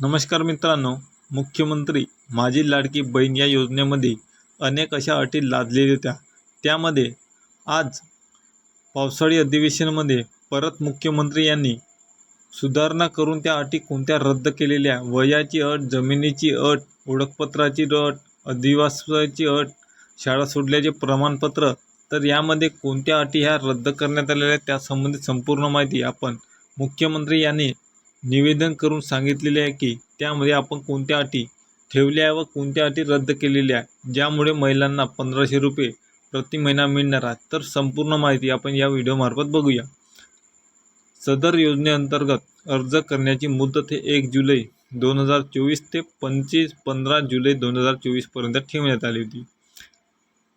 नमस्कार मित्रांनो मुख्यमंत्री माझी लाडकी बहीण या योजनेमध्ये अनेक अशा अटी लादलेल्या होत्या. त्यामध्ये आज पावसाळी अधिवेशनामध्ये परत मुख्यमंत्री यांनी सुधारणा करून त्या अटी कोणत्या रद्द केलेल्या? वयाची अट जमिनीची अट ओळखपत्राची अट अधिवासाची अट शाळा सोडल्याचे प्रमाणपत्र तर यामध्ये कोणत्या अटी ह्या रद्द करण्यात आलेल्या त्यासंबंधित संपूर्ण माहिती आपण मुख्यमंत्री यांनी निवेदन करून सांगितलेले आहे की त्यामध्ये आपण कोणत्या अटी ठेवल्या आहे व कोणत्या अटी रद्द केलेल्या आहे ज्यामुळे महिलांना पंधराशे रुपये प्रति महिना मिळणार आहे तर संपूर्ण माहिती आपण या व्हिडिओमार्फत बघूया. सदर योजनेअंतर्गत अर्ज करण्याची मुदत हे एक जुलै दोन हजार चोवीस ते पंचवीस पंधरा जुलै दोन हजार चोवीसपर्यंत ठेवण्यात आली होती.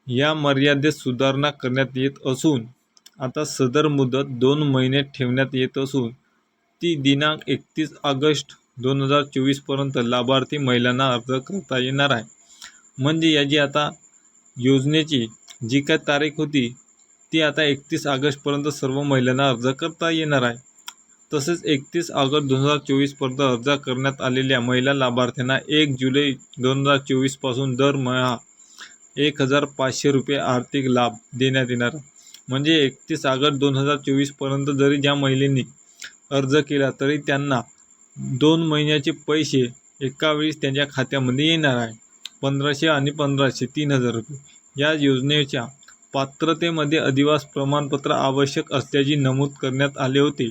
या मर्यादेत सुधारणा करण्यात येत असून आता सदर मुदत दोन महिने ठेवण्यात येत असून ती दिनांक एकतीस ऑगस्ट दोन हजार चोवीसपर्यंत लाभार्थी महिलांना अर्ज करता येणार आहे म्हणजे याची आता योजनेची जी काय तारीख होती ती आता एकतीस ऑगस्टपर्यंत सर्व महिलांना अर्ज करता येणार आहे तसेच एकतीस ऑगस्ट दोन हजार चोवीसपर्यंत अर्ज करण्यात आलेल्या महिला लाभार्थ्यांना एक जुलै दोन हजार चोवीसपासून दरमहा एक हजार पाचशे रुपये आर्थिक लाभ देण्यात येणार आहे. म्हणजे एकतीस ऑगस्ट दोन हजार चोवीसपर्यंत जरी ज्या महिलेनी अर्ज केला तरी त्यांना दोन महिन्याचे पैसे एका वेळेस त्यांच्या खात्यामध्ये येणार आहे. पंधराशे आणि पंधराशे तीन हजार रुपये. या योजनेच्या पात्रतेमध्ये अधिवास प्रमाणपत्र आवश्यक असल्याचे नमूद करण्यात आले होते.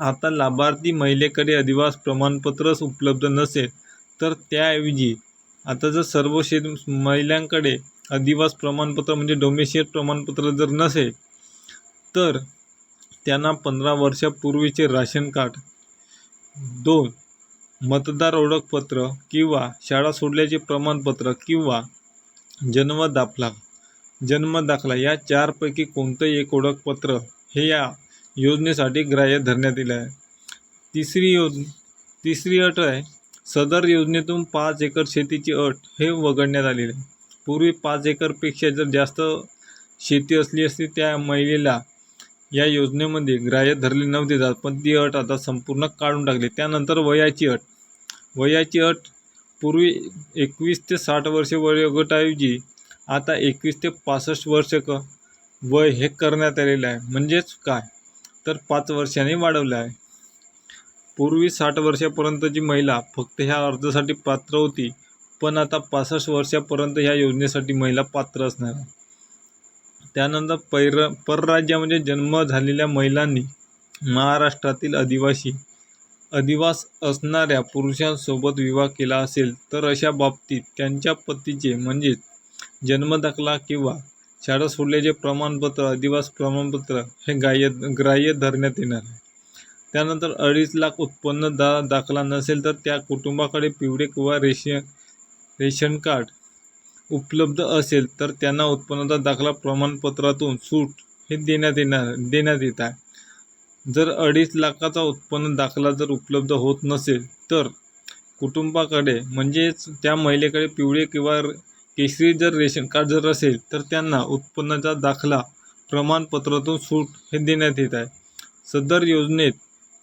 आता लाभार्थी महिलेकडे अधिवास प्रमाणपत्रच उपलब्ध नसेल तर त्याऐवजी आता जर सर्व शेत महिलांकडे अधिवास प्रमाणपत्र म्हणजे डोमेशियल प्रमाणपत्र जर नसेल तर त्यांना पंधरा वर्षापूर्वीचे राशन कार्ड. दोन मतदार ओळखपत्र किंवा शाळा सोडल्याचे प्रमाणपत्र किंवा जन्म दाखला. जन्म दाखला या चारपैकी कोणतंही एक ओळखपत्र हे या योजनेसाठी ग्राह्य धरण्यात येईल आहे. तिसरी योज तिसरी अट आहे सदर योजनेतून पाच एकर शेतीची अट हे वगळण्यात आलेली आहे. पूर्वी पाच एकरपेक्षा जर जास्त शेती असली असती त्या महिलेला या योजनेमध्ये ग्राह्य धरले नव्हती जात पण ती अट आता संपूर्ण काढून टाकली. त्यानंतर वयाची अट. वयाची अट पूर्वी एकवीस ते साठ वर्षे वयोगटाऐवजी आता एकवीस ते पासष्ट वर्ष क वय हे करण्यात आलेलं आहे. म्हणजेच काय? तर पाच वर्षांनी वाढवलं आहे. पूर्वी साठ वर्षापर्यंतची महिला फक्त ह्या अर्जासाठी पात्र होती पण आता पासष्ट वर्षापर्यंत ह्या योजनेसाठी महिला पात्र असणार आहे. त्यानंतर पैर परराज्यामध्ये जन्म झालेल्या महिलांनी महाराष्ट्रातील आदिवासी अधिवास असणाऱ्या पुरुषांसोबत विवाह केला असेल तर अशा बाबतीत त्यांच्या पतीचे म्हणजेच जन्मदाखला किंवा शाळा सोडल्याचे प्रमाणपत्र अधिवास प्रमाणपत्र हे ग्राह्य ग्राह्य धरण्यात येणार आहे. त्यानंतर अडीच लाख उत्पन्न दा दाखला नसेल तर त्या कुटुंबाकडे पिवळे किंवा रेशन रेशन कार्ड उपलब्ध असेल तर त्यांना उत्पन्नाचा दाखला प्रमाणपत्रातून सूट हे देण्यात येणार देण्यात येत आहे. जर अडीच लाखाचा उत्पन्न दाखला जर उपलब्ध होत नसेल तर कुटुंबाकडे म्हणजेच त्या महिलेकडे पिवळे किंवा केशरी जर रेशन कार्ड जर असेल तर त्यांना उत्पन्नाचा दाखला प्रमाणपत्रातून सूट हे देण्यात येत आहे. सदर योजनेत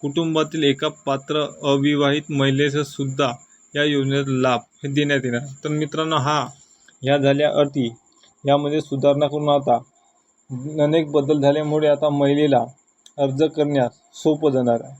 कुटुंबातील एका पात्र अविवाहित महिलेचा सुद्धा या योजनेत लाभ हे देण्यात येणार. तर मित्रांनो हा ह्या झाल्या अटी यामध्ये सुधारणा करून आता अनेक बदल झाल्यामुळे आता महिलेला अर्ज करण्यास सोपं जाणार आहे.